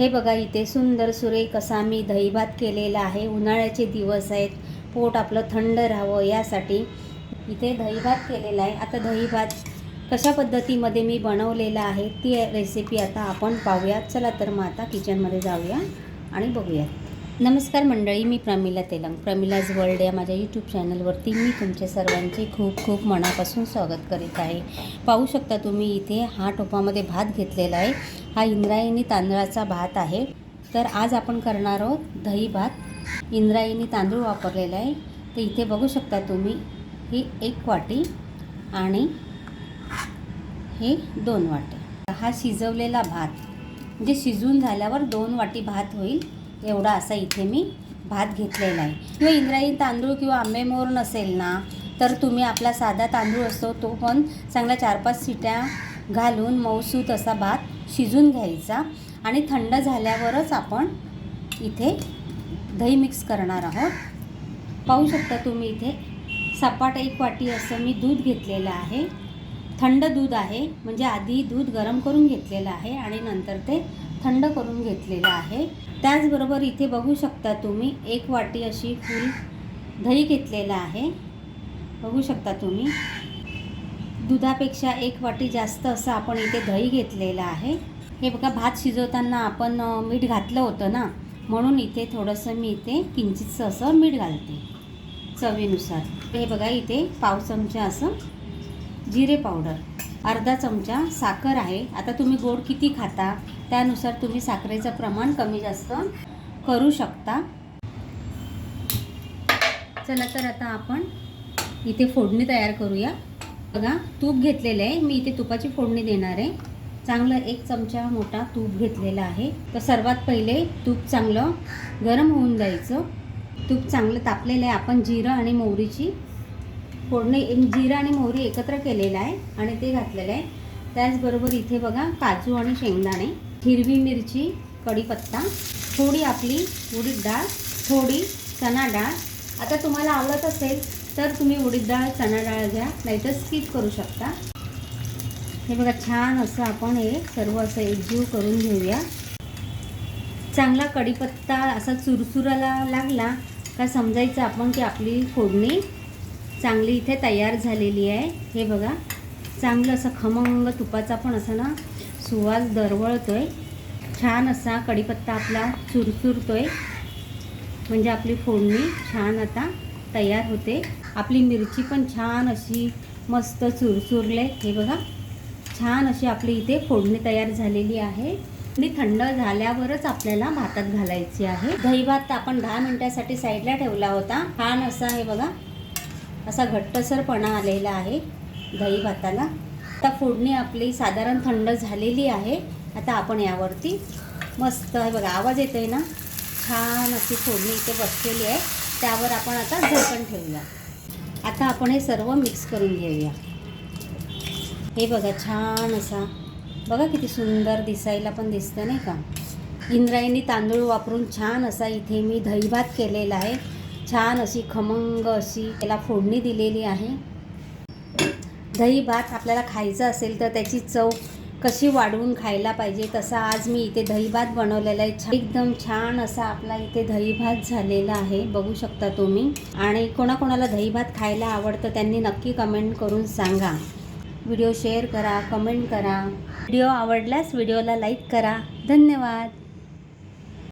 हे बघा इथे सुंदर सुरेख असा मी दहीभात केलेला आहे. उन्हाळ्याचे दिवस आहेत. पोट आपलं थंड राहावं यासाठी इथे दहीभात केलेला आहे. आता दहीभात कशा पद्धतीमध्ये मी बनवलेला आहे ती रेसिपी आता आपण पाहूयात चला तर मग आता किचनमध्ये जाऊया आणि बघूयात नमस्कार मंडळी मी प्रमिला तेलंग प्रमिलाज वर्ल्ड या माझ्या यूट्यूब चॅनलवरती मी तुमचे सर्वांचे खूप खूप मनापासून स्वागत करीत आहे. पाहू शकता तुम्ही इथे हा टोपामध्ये भात घेतलेला आहे. हा इंद्रायणी तांदळाचा भात आहे. तर आज आपण करणार आहोत दही भात. इंद्रायणी तांदूळ वापरलेला आहे. तर इथे बघू शकता तुम्ही ही एक वाटी आणि हे दोन वाटे. हा शिजवलेला भात. म्हणजे शिजून झाल्यावर दोन वाटी भात होईल. एवढा असा इथे मी भात घेतलेला आहे. किंवा इंद्रायणी तांदूळ किंवा आंबेमोर नसेल ना तर तुम्ही आपला साधा तांदूळ असतो तो पण चांगला चार पाच सिट्या घालून मऊसूत असा भात शिजून घ्यायचा आणि थंड झाल्यावरच आपण इथे दही मिक्स करणार आहोत. पाहू शकता तुम्ही इथे सपाट एक वाटी असं मी दूध घेतलेलं आहे. थंड दूध आहे म्हणजे आधी दूध गरम करून घेतलेलं आहे आणि नंतर ते थंड करून घेतलेलं आहे. त्याचबरोबर इथे बघू शकता तुम्ही एक वाटी अशी फुल दही घेतलेलं आहे. बघू शकता तुम्ही. दुधापेक्षा एक वाटी जास्त असं आपण इथे दही घेतलेलं आहे. हे बघा भात शिजवताना आपण मीठ घातलं होतं ना म्हणून इथे थोडंसं मी इथे किंचितसं असं मीठ घालते चवीनुसार. हे बघा इथे पाव चमचा असं जिरे पावडर अर्धा चमचा साखर आहे. आता तुम्ही गोड किती खाता? त्यानुसार तुम्ही साखरेचं प्रमाण कमी जास्त करू शकता. चला तर आता आपण इथे फोडणी तयार करूया. बघा तूप घेतलेलं आहे. मी इथे तुपाची फोडणी देणार आहे. चांगलं एक चमचा मोठा तूप घेतलेला आहे. तर सर्वात पहिले तूप चांगलं गरम होऊन द्यायचं. तूप चांगलं तापलेलं आहे. आपण जिरं आणि मोहरीची फोडणी जिरं आणि मोहरी एकत्र केलेलं आहे आणि ते घातलेलं आहे. त्याचबरोबर इथे बघा काजू आणि शेंगदाणे. हिरवी मिरची कढीपत्ता थोडी आपली उडीद डाळ थोडी चणा डाळ. आता तुम्हाला आवडत असेल तर तुम्ही उडीद डाळ चणा डाळ घ्या नाहीतर स्किप करू शकता. हे बघा छान असं आपण हे सर्व असं एकजीव करून घेऊया. चांगला कढीपत्ता असा चुरचुराला लागला का समजायचं आपण की आपली फोडणी चांगली इथे तयार झालेली आहे. हे बघा चांगलं असं खमंग तुपाचा पण असं ना सुवास दरवळतोय. छान असा कढीपत्ता आपला चुरचुरतोय. म्हणजे आपली फोडणी छान आता तयार होते. आपली मिरची पण छान अशी मस्त चुरचुरले. हे बघा. छान अशी आपली इथे फोडणी तयार झालेली आहे. आणि थंड झाल्यावरच आपल्याला भातात घालायची आहे. दही भात आपण दहा मिनटासाठी साईडला ठेवला होता. छान असा हे बघा असा घट्टसरपणा आलेला आहे दही भाताला. आता फोडणी आपली साधारण थंड झालेली आहे. आता आपण यावरती मस्त आहे बघा आवाज येतो आहे ना? छान अशी फोडणी इथे बसलेली आहे. त्यावर आपण आता झाकण ठेवूया. आता आपण हे सर्व मिक्स करून घेऊया. हे बघा छान असा. बघा किती सुंदर दिसायला पण दिसतं नाही का? इंद्रायणी तांदूळ वापरून छान असा इथे मी दहीभात केलेला आहे. छान अशी खमंग अशी त्याला फोडणी दिलेली आहे. दही भात आपल्याला खायचं असेल तर त्याची चव कशी वाढवून खायला पाहिजे तसा आज मी इथे दही भात बनवलेला आहे. छान एकदम छान असा आपला इथे दही भात झालेला आहे बघू शकता तुम्ही. आणि कोणाकोणाला दही भात खायला आवडतं त्यांनी नक्की कमेंट करून सांगा. व्हिडिओ शेअर करा कमेंट करा. व्हिडिओ आवडल्यास व्हिडिओला लाईक करा. धन्यवाद.